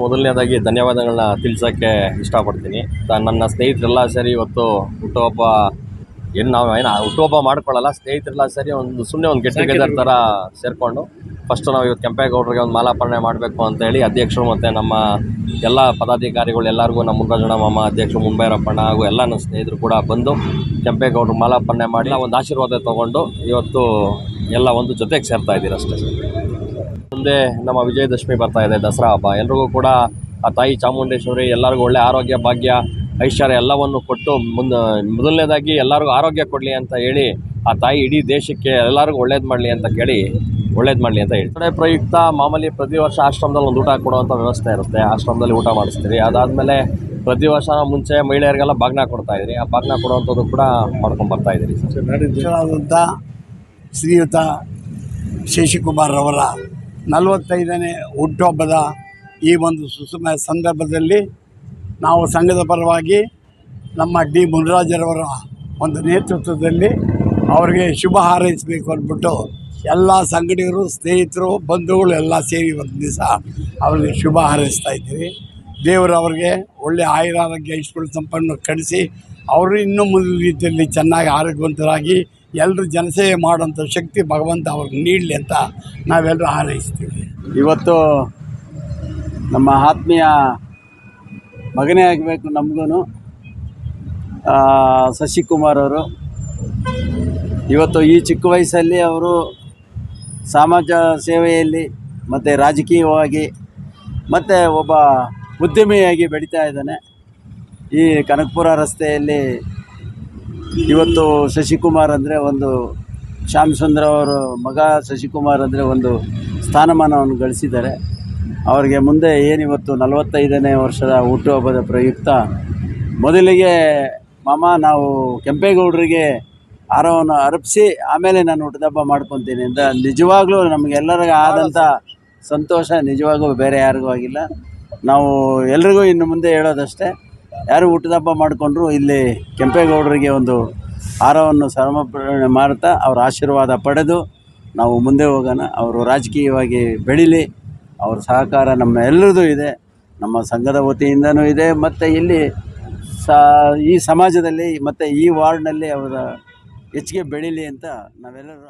ಮೊದಲನೇದಾಗಿ ಧನ್ಯವಾದಗಳನ್ನ ತಿಳಿಸೋಕ್ಕೆ ಇಷ್ಟಪಡ್ತೀನಿ. ನನ್ನ ಸ್ನೇಹಿತರೆಲ್ಲ ಸೇರಿ ಇವತ್ತು ಹುಟ್ಟುಹಬ್ಬ ಏನು ನಾವು ಏನು ಹುಟ್ಟುಹಬ್ಬ ಮಾಡ್ಕೊಳ್ಳಲ್ಲ ಸ್ನೇಹಿತರೆಲ್ಲ ಸರಿ ಒಂದು ಸುಮ್ಮನೆ ಒಂದು ಗೆಟ್ ಟುಗೆದರ್ ಥರ ಸೇರಿಕೊಂಡು ಫಸ್ಟ್ ನಾವು ಇವತ್ತು ಕೆಂಪೇಗೌಡರಿಗೆ ಒಂದು ಮಾಲಾರ್ಪಣೆ ಮಾಡಬೇಕು ಅಂತ ಹೇಳಿ ಅಧ್ಯಕ್ಷರು ಮತ್ತು ನಮ್ಮ ಎಲ್ಲ ಪದಾಧಿಕಾರಿಗಳು ಎಲ್ಲರಿಗೂ ನಮ್ಮ ಮುನ್ರಾಜಣ್ಣ ಮಾಮ ಅಧ್ಯಕ್ಷರು ಮುಂಬೈರಪ್ಪಣ್ಣ ಹಾಗೂ ಎಲ್ಲ ನನ್ನ ಸ್ನೇಹಿತರು ಕೂಡ ಬಂದು ಕೆಂಪೇಗೌಡರು ಮಾಲಾರ್ಪಣೆ ಮಾಡಿ ಒಂದು ಆಶೀರ್ವಾದ ತೊಗೊಂಡು ಇವತ್ತು ಎಲ್ಲ ಒಂದು ಜೊತೆಗೆ ಸೇರ್ತಾ ಇದ್ದೀರಿ ಅಷ್ಟೇ ಮುಂದೆ ನಮ್ಮ ವಿಜಯದಶಮಿ ಬರ್ತಾ ಇದೆ, ದಸರಾ ಹಬ್ಬ. ಎಲ್ರಿಗೂ ಕೂಡ ಆ ತಾಯಿ ಚಾಮುಂಡೇಶ್ವರಿ, ಎಲ್ಲರಿಗೂ ಒಳ್ಳೆ ಆರೋಗ್ಯ, ಭಾಗ್ಯ, ಐಶ್ವರ್ಯ ಎಲ್ಲವನ್ನು ಕೊಟ್ಟು ಮುಂದೆ, ಮೊದಲನೇದಾಗಿ ಎಲ್ಲರಿಗೂ ಆರೋಗ್ಯ ಕೊಡಲಿ ಅಂತ ಹೇಳಿ ಆ ತಾಯಿ ಇಡೀ ದೇಶಕ್ಕೆ ಎಲ್ಲರಿಗೂ ಒಳ್ಳೇದು ಮಾಡಲಿ ಅಂತ ಕೇಳಿ, ಒಳ್ಳೇದು ಮಾಡಲಿ ಅಂತ ಹೇಳಿ. ಕಡೆ ಪ್ರಯುಕ್ತ ಮಾಮೂಲಿ ಪ್ರತಿ ವರ್ಷ ಆಶ್ರಮದಲ್ಲಿ ಒಂದು ಊಟ ಕೊಡುವಂಥ ವ್ಯವಸ್ಥೆ ಇರುತ್ತೆ. ಆಶ್ರಮದಲ್ಲಿ ಊಟ ಮಾಡಿಸ್ತೀರಿ. ಅದಾದಮೇಲೆ ಪ್ರತಿ ವರ್ಷ ಮುಂಚೆ ಮಹಿಳೆಯರಿಗೆಲ್ಲ ಬಾಗ್ನ ಕೊಡ್ತಾ ಇದ್ರಿ ಆ ಬಾಗ್ನ ಕೊಡುವಂಥದ್ದು ಕೂಡ ಮಾಡ್ಕೊಂಡು ಬರ್ತಾ ಇದ್ದೀರಿ ಶ್ರೀಯುತ ಶಶಿಕುಮಾರ್ ಅವರ ನಲವತ್ತೈದನೇ ಹುಟ್ಟುಹಬ್ಬದ ಈ ಒಂದು ಸುಸಮ ಸಂದರ್ಭದಲ್ಲಿ ನಾವು ಸಂಘದ ಪರವಾಗಿ ನಮ್ಮ ಡಿ. ಮುನರಾಜರವರ ಒಂದು ನೇತೃತ್ವದಲ್ಲಿ ಅವರಿಗೆ ಶುಭ ಹಾರೈಸಬೇಕು ಅಂದ್ಬಿಟ್ಟು ಎಲ್ಲ ಸಂಗಡಿಗರು, ಸ್ನೇಹಿತರು, ಬಂಧುಗಳು ಎಲ್ಲ ಸೇರಿ ಒಂದು ದಿವಸ ಅವರಿಗೆ ಶುಭ ಹಾರೈಸ್ತಾ ಇದ್ದೀವಿ. ದೇವರು ಅವರಿಗೆ ಒಳ್ಳೆಯ ಆಯುರಾರೋಗ್ಯ ಐಶ್ವರ್ಯ ಸಂಪನ್ನ ಕಳಿಸಿ ಅವರು ಇನ್ನೂ ಮುಂದಿನ ರೀತಿಯಲ್ಲಿ ಚೆನ್ನಾಗಿ ಆರೋಗ್ಯವಂತರಾಗಿ ಎಲ್ಲರೂ ಜನಸೇವೆ ಮಾಡುವಂಥ ಶಕ್ತಿ ಭಗವಂತ ಅವ್ರಿಗೆ ನೀಡಲಿ ಅಂತ ನಾವೆಲ್ಲರೂ ಹಾರೈಸ್ತೀವಿ. ಇವತ್ತು ನಮ್ಮ ಆತ್ಮೀಯ ಮಗನೇ ಆಗಬೇಕು ನಮಗೂ ಶಶಿಕುಮಾರ್ ಅವರು. ಇವತ್ತು ಈ ಚಿಕ್ಕ ವಯಸ್ಸಲ್ಲಿ ಅವರು ಸಮಾಜ ಸೇವೆಯಲ್ಲಿ ಮತ್ತು ರಾಜಕೀಯವಾಗಿ ಮತ್ತು ಒಬ್ಬ ಉದ್ಯಮಿಯಾಗಿ ಬೆಳೀತಾ ಇದ್ದಾನೆ. ಈ ಕನಕಪುರ ರಸ್ತೆಯಲ್ಲಿ ಇವತ್ತು ಶಶಿಕುಮಾರ್ ಅಂದರೆ ಒಂದು ಶ್ಯಾಮ್ ಸುಂದರ್ ಅವರ ಮಗ ಶಶಿಕುಮಾರ್ ಅಂದರೆ ಒಂದು ಸ್ಥಾನಮಾನವನ್ನು ಗಳಿಸಿದ್ದಾರೆ. ಅವರಿಗೆ ಮುಂದೆ ಏನಿವತ್ತು ನಲವತ್ತೈದನೇ ವರ್ಷದ ಹುಟ್ಟುಹಬ್ಬದ ಪ್ರಯುಕ್ತ, ಮೊದಲಿಗೆ ಮಾಮ ನಾವು ಕೆಂಪೇಗೌಡರಿಗೆ ಹಾರವನ್ನು ಅರ್ಪಿಸಿ ಆಮೇಲೆ ನಾನು ಹುಟ್ಟಿದಬ್ಬ ಮಾಡ್ಕೊತೀನಿ ಅಂತ ನಿಜವಾಗ್ಲೂ ನಮಗೆಲ್ಲರಿಗೂ ಆದಂಥ ಸಂತೋಷ, ನಿಜವಾಗೂ ಬೇರೆ ಯಾರಿಗೂ ಆಗಿಲ್ಲ. ನಾವು ಎಲ್ರಿಗೂ ಇನ್ನು ಮುಂದೆ ಹೇಳೋದಷ್ಟೇ ಯಾರು ಹುಟ್ಟದಬ್ಬ ಮಾಡಿಕೊಂಡ್ರು ಇಲ್ಲಿ ಕೆಂಪೇಗೌಡರಿಗೆ ಒಂದು ಹಾರವನ್ನು ಸಮರ್ಪಣೆ ಮಾಡ್ತಾ ಅವರ ಆಶೀರ್ವಾದ ಪಡೆದು ನಾವು ಮುಂದೆ ಹೋಗೋಣ. ಅವರು ರಾಜಕೀಯವಾಗಿ ಬೆಳೀಲಿ, ಅವ್ರ ಸಹಕಾರ ನಮ್ಮ ಎಲ್ಲರದು ಇದೆ, ನಮ್ಮ ಸಂಘದ ವತಿಯಿಂದನೂ ಇದೆ, ಮತ್ತು ಇಲ್ಲಿ ಸಾ, ಈ ಸಮಾಜದಲ್ಲಿ, ಮತ್ತು ಈ ವಾರ್ಡ್ನಲ್ಲಿ ಅವರ ಹೆಚ್ಚಿಗೆ ಬೆಳೀಲಿ ಅಂತ ನಾವೆಲ್ಲರೂ